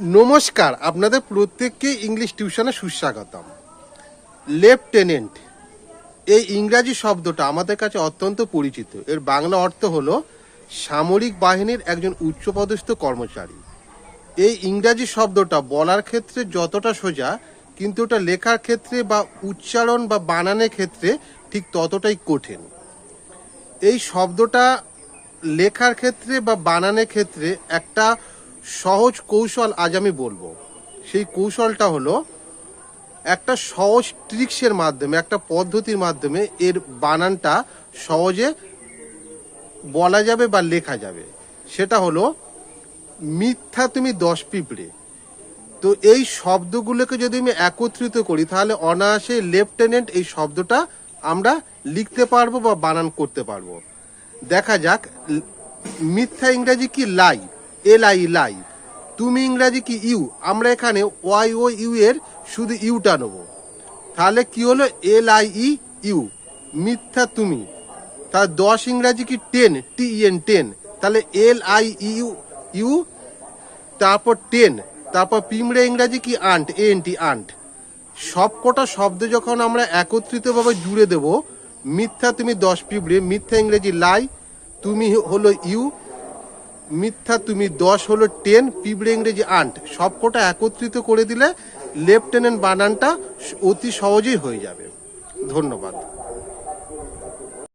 নমস্কার, আপনাদের প্রত্যেককে ইংলিশ টিউশনে সুস্বাগতম। লেফটেন্যান্ট, এই ইংরাজি শব্দটা আমাদের কাছে অত্যন্ত পরিচিত। এর বাংলা অর্থ হলো সামরিক বাহিনীর একজন উচ্চপদস্থ কর্মচারী। এই ইংরাজি শব্দটা বলার ক্ষেত্রে যতটা সোজা, কিন্তু ওটা লেখার ক্ষেত্রে বা উচ্চারণ বা বানানের ক্ষেত্রে ঠিক ততটাই কঠিন। এই শব্দটা লেখার ক্ষেত্রে বা বানানের ক্ষেত্রে একটা সহজ কৌশল আজ আমি বলব। সেই কৌশলটা হলো একটা সহজ ট্রিক্সের মাধ্যমে, একটা পদ্ধতির মাধ্যমে এর বানানটা সহজে বলা যাবে বা লেখা যাবে। সেটা হলো, মিথ্যা তুমি দশ পিঁপড়ে। তো এই শব্দগুলোকে যদি আমি একত্রিত করি, তাহলে অনায়াসে লেফটেন্যান্ট এই শব্দটা আমরা লিখতে পারব বা বানান করতে পারব। দেখা যাক, মিথ্যা ইংরাজি কি লাই? এল আই লাই। তুমি ইংরাজি কি ইউ? আমরা এখানে ওয়াই ও ইউ এর শুধু ইউটা নেব। তাহলে কি হলো? L I E U. মিথ্যা তুমি। তাহলে দশ ইংরাজি কি টেন? T N, ten. তাহলে এল আই ইউ ইউ, তারপর টেন। তারপর পিমড়ে ইংরাজি কি আন্ট? N T, aunt. সব কটা শব্দ যখন আমরা একত্রিতভাবে জুড়ে দেব, মিথ্যা তুমি দশ পিঁপড়ে, মিথ্যা ইংরেজি লাই, তুমি হলো ইউ মিথ্যা তুমি দশ হলো টেন, পিঁপড়ে ইংরেজি আন্ট। সব কটা একত্রিত করে দিলে লেফটেন্যান্ট বানানটা অতি সহজেই হয়ে যাবে। ধন্যবাদ।